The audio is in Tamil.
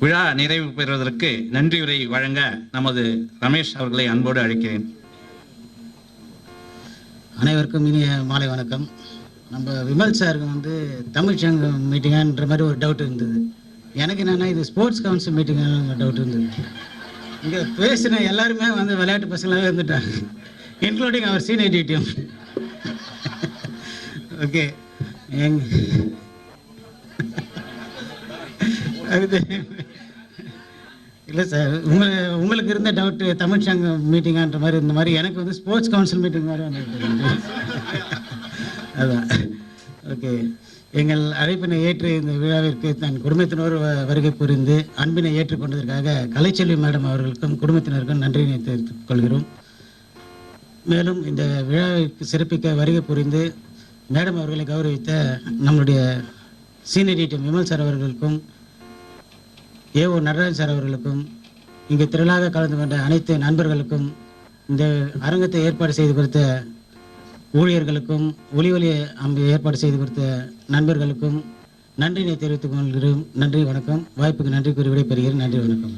விழா நிறைவு பெறுவதற்கு நன்றியுரை வழங்க நமது ரமேஷ் அவர்களை அன்போடு அழைக்கிறேன். அனைவருக்கும் இனிய மாலை வணக்கம். நம்ம விமல் சாருக்கு வந்து தமிழ் சங்கம் மீட்டிங்கான்ற மாதிரி ஒரு டவுட் இருந்தது. எனக்கு என்னென்னா இது ஸ்போர்ட்ஸ் கவுன்சில் மீட்டிங்கான டவுட் இருந்தது. இங்கே பேசின எல்லாருமே வந்து விளையாட்டு பசங்களாகவே இருந்துட்டாங்க. இன்க்ளூடிங் அவர் சீனியர் டிடிஎம் ஓகே எங் அது இல்லை சார் உங்களுக்கு உங்களுக்கு இருந்த டவுட்டு தமிழ் சங்கம் மீட்டிங்கான்ற மாதிரி இந்த மாதிரி எனக்கு வந்து ஸ்போர்ட்ஸ் கவுன்சில் மீட்டிங் மாதிரி வந்துட்டு அதான். ஓகே எங்கள் அழைப்பினை ஏற்று இந்த விழாவிற்கு தன் குடும்பத்தினர் வ- வருகை புரிந்து அன்பினை ஏற்றுக்கொண்டதற்காக கலைச்செல்வி மேடம் அவர்களுக்கும் குடும்பத்தினருக்கும் நன்றியினை தெரிவித்துக் கொள்கிறோம். மேலும் இந்த விழாவிற்கு சிறப்பிக்க வருகை புரிந்து மேடம் அவர்களை கௌரவித்த நம்முடைய சீனியர் டீம் விமல் சார் அவர்களுக்கும் ஏ ஓ நடராஜன் சார் அவர்களுக்கும் இங்கு திரளாக கலந்து கொண்ட அனைத்து நண்பர்களுக்கும் இந்த அரங்கத்தை ஏற்பாடு செய்து கொடுத்த ஊழியர்களுக்கும் ஒளி ஒளி அம்பு ஏற்பாடு செய்து கொடுத்த நண்பர்களுக்கும் நன்றினை தெரிவித்துக் கொள்கிறோம் நன்றி வணக்கம். வாய்ப்புக்கு நன்றி கூறி விடைபெறுகிறேன். நன்றி வணக்கம்.